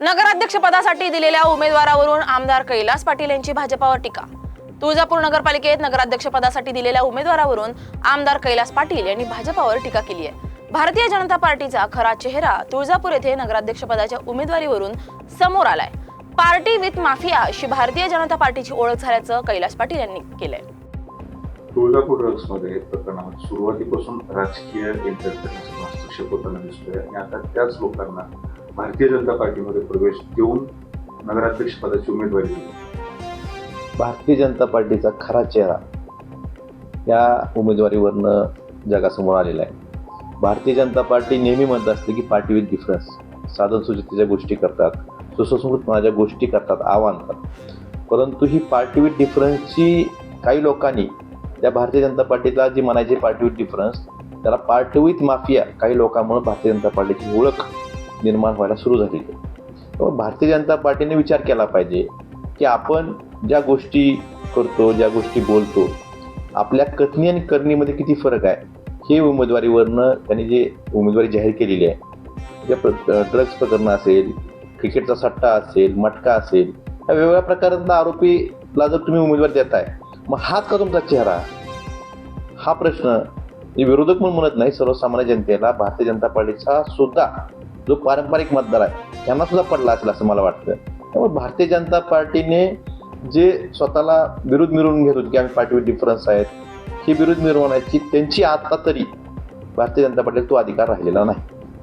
नगराध्यक्ष पदासाठी दिलेल्या उमेदवारावरून आमदार कैलास पाटील यांची भाजपावर टीका. तुळजापूर नगरपालिकेत नगराध्यक्ष पदासाठी दिलेल्या उमेदवारावरून आमदार कैलास पाटील यांनी भाजपावर टीका केली आहे. भारतीय जनता पार्टीचा खरा चेहरा तुळजापूर येथे नगराध्यक्ष पदाच्या उमेदवारीवरून समोर आलाय. पार्टी विथ माफिया अशी भारतीय जनता पार्टीची ओळख झाल्याचं कैलास पाटील यांनी केलंय. तुळजापूर ड्रग्समध्ये प्रकरणामध्ये सुरुवातीपासून राजकीय हस्तक्षेप होताना दिसतोय आणि आता त्याच लोकांना भारतीय जनता पार्टीमध्ये प्रवेश देऊन नगराध्यक्ष पदाची उमेदवारी दिली. भारतीय जनता पार्टीचा खरा चेहरा या उमेदवारीवरनं जगासमोर आलेला आहे. भारतीय जनता पार्टी नेहमी म्हणत असते की पार्टी विथ डिफरन्स. साधन सुचितेच्या गोष्टी करतात सुसंस्कृतपणाच्या गोष्टी करतात आव्हानतात परंतु ही पार्टी विथ डिफरन्सची काही लोकांनी त्या भारतीय जनता पार्टीला जी म्हणायची पार्टी विथ डिफरन्स त्याला पार्टी विथ माफिया काही लोकांमुळे भारतीय जनता पार्टीची ओळख निर्माण व्हायला सुरू झालेली त्यामुळे भारतीय जनता पार्टीने विचार केला पाहिजे की आपण ज्या गोष्टी करतो ज्या गोष्टी बोलतो आपल्या कथनी आणि करणीमध्ये किती फरक आहे? हे उमेदवारीवरनं त्यांनी जे उमेदवारी जाहीर केलेली आहे ज्या प्र ड्रग्ज प्रकरणं असेल क्रिकेटचा सट्टा असेल मटका असेल या वेगवेगळ्या प्रकारातला आरोपीला जर तुम्ही उमेदवारी देताय मग हाच का तुमचा चेहरा? हा प्रश्न विरोधक म्हणून म्हणत नाही सर्वसामान्य जनतेला भारतीय जनता पार्टीचा सुद्धा. जो पारंपरिक मतदार आहे त्यांना सुद्धा पडला असेल असं मला वाटतं. त्यामुळे भारतीय जनता पार्टीने जे स्वतःला विरोध मिळवून घेत होते की आम्ही पार्टीवर डिफरन्स आहेत ही विरोध मिरवण्याची त्यांची आता तरी भारतीय जनता पार्टीला तो अधिकार राहिलेला नाही.